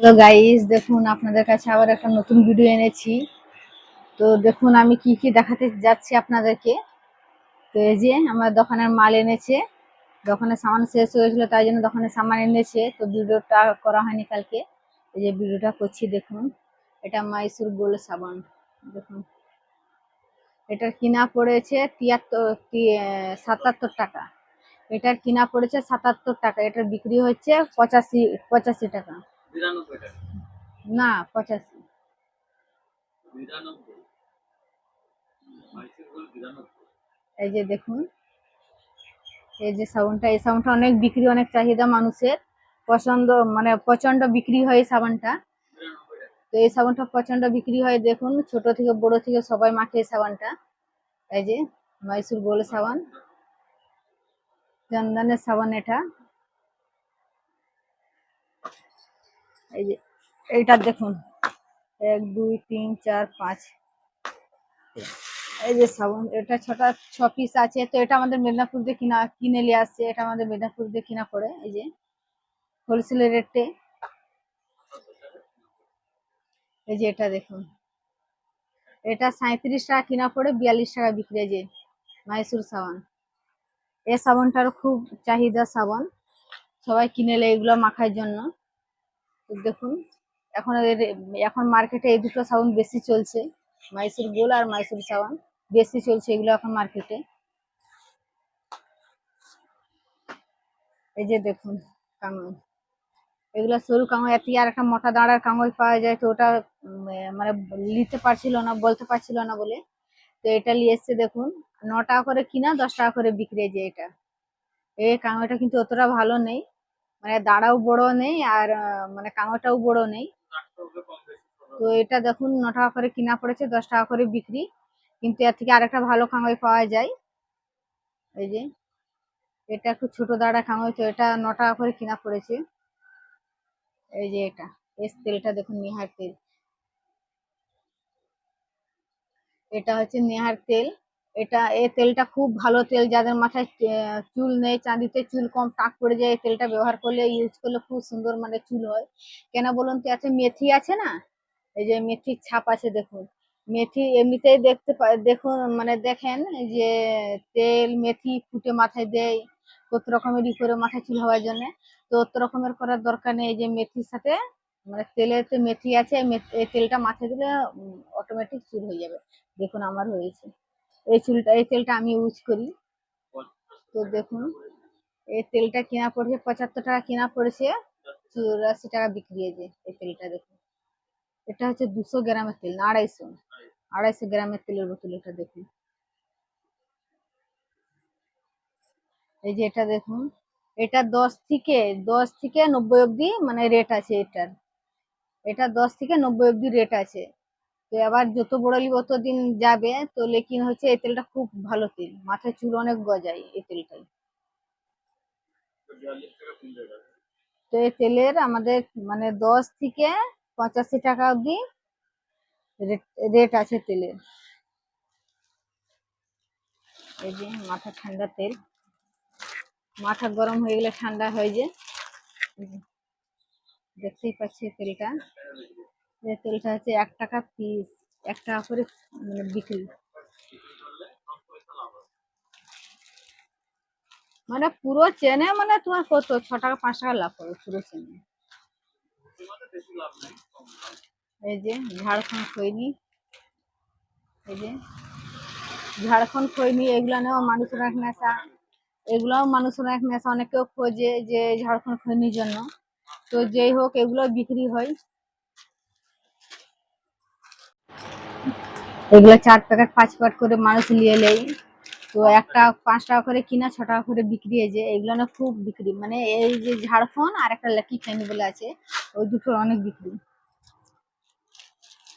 Hello guys দেখুন আপনাদের কাছে আবার একটা নতুন ভিডিও এনেছি। তো দেখুন আমি কি কি দেখাতে যাচ্ছি আপনাদেরকে। তো এই যে আমার দোকানের মাল এনেছে। দোকানে সামান শেষ হয়েছিল, তাই জন্য দোকানে সামান এনেছে। তো ভিডিওটা করা হয়নি কালকে। এই যে ভিডিওটা করছি, দেখুন। এটা মাইসুর গোল্ড সাবান, দেখুন। এটার কিনা পড়েছে তিয়াত্তর সাতাত্তর টাকা। এটার কিনা পড়েছে সাতাত্তর টাকা। এটার বিক্রি হচ্ছে পঁচাশি পঁচাশি টাকা। বিরানব্বই টাকা না পঁচাশি। বিরানব্বই এই যে দেখুন এই যে সাবানটা এই সাবানটা অনেক বিক্রি অনেক চাহিদা মানুষের। পছন্দ মানে প্রচণ্ড বিক্রি হয় এই সাবানটা। তো এই সাবানটা প্রচণ্ড বিক্রি হয় দেখুন ছোট থেকে বড় থেকে সবাই মাখে এই সাবানটা। এই যে মাইসুর গোল সাবান। চন্দনের সাবান এটা। এই যে, এইটা দেখুন। এক, দুই, তিন, চার, পাঁচ। এই যে সাবান, এটা ছটা, ছ পিস আছে। তো এটা আমাদের মেদিনীপুর দিয়ে কিনা, কিনে নিয়ে আসছে। এটা আমাদের মেদিনীপুর দিয়ে কিনা পড়ে এই যে। হোলসেল রেটে এই যে এটা দেখুন। এটা সাঁত্রিশ টাকা কিনা পড়ে বিয়াল্লিশ টাকা বিক্রি যে মাইসুর সাবান। এই সাবানটার খুব চাহিদা সাবান। সবাই কিনে নেয় এগুলো মাখার জন্য। দেখুন, এখন এর- এখন মার্কেটে এই দুটো সাবান বেশি চলছে। মাইসুর গোল আর মাইসুর সাবান বেশি চলছে এগুলো এখন মার্কেটে এই যে দেখুন, কাঙল। এগুলো সরু কাঙল থেকে আর একটা মোটা দাঁড়ার কাঙল পাওয়া যায় তো ওটা মানে নিতে পারছিল না, বলতে পারছিল না বলে। তো এটা নিয়ে এসছে দেখুন ন টাকা করে কিনা, দশ টাকা করে বিক্রি যে এটা। এই কাঙলটা কিন্তু অতটা ভালো নেই। মানে দাঁড়াও বড় নেই আর মানে কাঙলটাও বড় নেই। তো এটা দেখুন, ন টাকা করে কিনা পড়েছে, দশ টাকা করে বিক্রি। কিন্তু এর থেকে আরেকটা ভালো কাঙাই পাওয়া যায়। এই যে, এটা একটু ছোট দাঁড়া কাঙাই, তো এটা ন টাকা করে কিনা পড়েছে। এই যে এটা এই তেলটা দেখুন, নেহার তেল। এটা হচ্ছে নেহার তেল। এটা এ তেলটা খুব ভালো তেল। যাদের মাথায় চুল নেই, চাঁদিতে চুল কম, টাক পড়ে যায়, এই তেলটা ব্যবহার করলে, ইউজ করলে খুব সুন্দর মানে চুল হয়। কেন বলুন তো, এতে মেথি আছে না? এই যে মেথির ছাপ আছে, দেখুন। মেথি এমনিতেই দেখতে দেখুন মানে দেখেন যে, তেল মেথি ফুটে মাথায় দেয় কত রকমের ই করে মাথায় চুল হওয়ার জন্য। তো অত রকমের করার দরকার নেই যে মেথির সাথে মানে তেলেতে মেথি আছে এই তেলটা মাথায় দিলে অটোমেটিক চুল হয়ে যাবে। দেখুন, আমার হয়েছে। এই চুলটা, এই তেলটা আমি ইউজ করি। তো দেখুন, এই তেলটা কেনা পড়েছে, পঁচাত্তর টাকা কেনা পড়েছে, চুরাশি টাকা বিক্রি হয়েছে এই তেলটা দেখুন। এটা হচ্ছে দুশো গ্রামের তেল, না আড়াইশো আড়াইশো গ্রামের তেলের বোতল এটা দেখুন। এই যে এটা দেখুন, এটা দশ থেকে দশ থেকে নব্বই অবধি মানে রেট আছে এটার। এটা দশ থেকে নব্বই অবধি রেট আছে। তো এবার যত বড় অত দিন যাবে, তো লেকিন হচ্ছে এই তেলটা খুব ভালো তেল। মাথায় চুল অনেক গজায় এই তেলটাই। তো এই তেলের আমাদের মানে দশ থেকে পঁচাশি টাকা অবধি রেট আছে তেলের। এই যে মাথা ঠান্ডা তেল। মাথা গরম হয়ে গেলে ঠান্ডা হয়ে যায় দেখতেই পাচ্ছি তেলটা। তেলটা হচ্ছে এক টাকা পিস এক টাকা করে মানে বিক্রি। মানে পুরো চেনে মানে তোমার কত? ছ টাকা, পাঁচ টাকা লাভ হবে পুরো চেনে। এই যে ঝাড়খণ্ড খৈনি। এই যে ঝাড়খণ্ড খৈনি, এগুলো নেওয়া মানুষের এক নেশা। এগুলোও মানুষের এক নেশা। অনেকেও খোঁজে যে ঝাড়খণ্ড খৈনির জন্য। তো যেই হোক এগুলো বিক্রি হয়। এগুলো চার প্যাকেট পাঁচ প্যাকেট করে মানুষ নিয়ে নেয় তো একটা পাঁচ টাকা করে কিনা, ছ টাকা করে বিক্রি হয়েছে এগুলো না খুব বিক্রি। মানে এই যে ঝাড়খণ্ড আর একটা লাকি খৈনি বলে আছে, ওই দুটোর অনেক বিক্রি।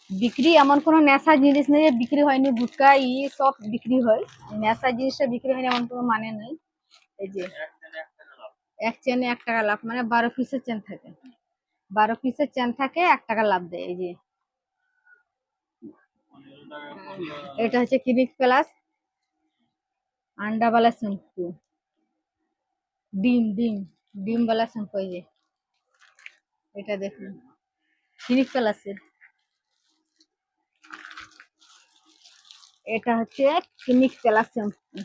বিক্রি এমন কোনো নেশা জিনিস নেই বিক্রি হয়নি, গুটকা, ই সব বিক্রি হয়। নেশা জিনিসটা বিক্রি হয়নি এমন কোনো মানে নেই। এই যে এক চেনে এক টাকা লাভ মানে বারো পিসের চেন থাকে। বারো পিসের চেন থাকে, এক টাকা লাভ দেয়, এই যে। এটা হচ্ছে ক্লিনিক প্লাস আন্ডা আন্ডাওয়ালা শ্যাম্পু ডিম ডিম ডিম ডিমওয়ালা শ্যাম্পু এই যে। এটা দেখুন ক্লিনিক প্লাসের এটা হচ্ছে ক্লিনিক প্লাস শ্যাম্পু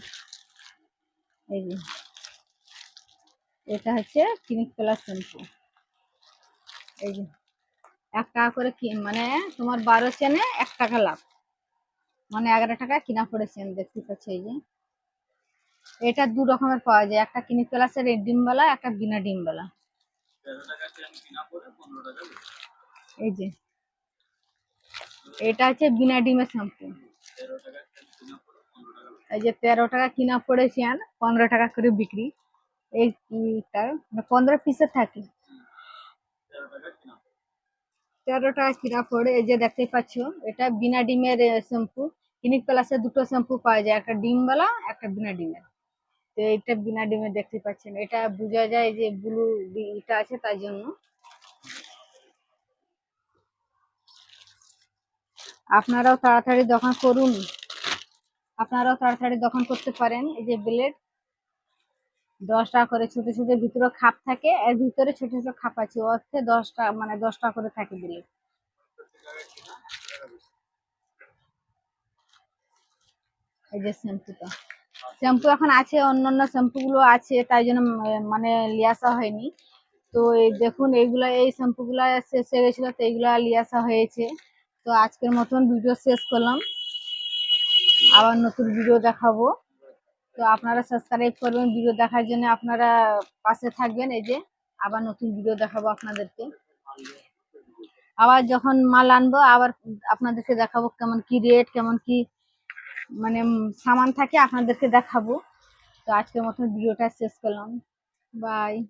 এই যে। এটা হচ্ছে ক্লিনিক প্লাস শ্যাম্পু এই যে। এক টাকা করে মানে তোমার বারো চেনে এক টাকা লাভ। মানে এগারো টাকা কিনা পড়েছেন দেখতে পাচ্ছ এই যে এটা দু রকমের পাওয়া যায়, একটা প্লাসের এই ডিমবালা একটা বিনা ডিমবালা কিনা। এই যে এটা হচ্ছে বিনা ডিমের শ্যাম্পু কিনা। এই যে তেরো টাকা কিনা পড়েছে আর পনেরো টাকা করে বিক্রি এই মানে পনেরো পিসের থাকে কিনা। তেরো টাকা কিনা পড়ে এই যে দেখতে পাচ্ছ, এটা বিনা ডিমের শ্যাম্পু। ক্লিনিক প্লাসে দুটো শ্যাম্পু পাওয়া যায়, একটা ডিমওয়ালা, একটা বিনা ডিমের। তো এইটা বিনা ডিমের দেখতে পাচ্ছেন। এটা বোঝা যায় যে ব্লু এটা আছে তার জন্য। আপনারাও তাড়াতাড়ি দোকান করুন। আপনারাও তাড়াতাড়ি দোকান করতে পারেন, এই যে ব্লেড। দশ টাকা করে ছোট ছোট ভিতরে খাপ থাকে, এর ভিতরে ছোট ছোট খাপ আছে অর্থে দশটা মানে দশটা করে থাকে দিলে। এই যে শ্যাম্পুটা। শ্যাম্পু এখন আছে অন্য অন্য শ্যাম্পুগুলো আছে, তাই জন্য মানে লিয়ে আসা হয়নি। তো এই দেখুন, এইগুলা, এই শ্যাম্পু গুলা শেষ হয়ে গেছিল, তো এইগুলা লিয়ে আসা হয়েছে। তো আজকের মতন ভিডিও শেষ করলাম। আবার নতুন ভিডিও দেখাবো। তো আপনারা সাবস্ক্রাইব করবেন ভিডিও দেখার জন্য আপনারা পাশে থাকবেন, এই যে আবার নতুন ভিডিও দেখাবো আপনাদেরকে। আবার যখন মাল আনব, আবার আপনাদেরকে দেখাবো কেমন কি রেট কেমন কি মানে সামান থাকে, আপনাদেরকে দেখাবো। তো আজকের মতন ভিডিওটা শেষ করলাম। বাই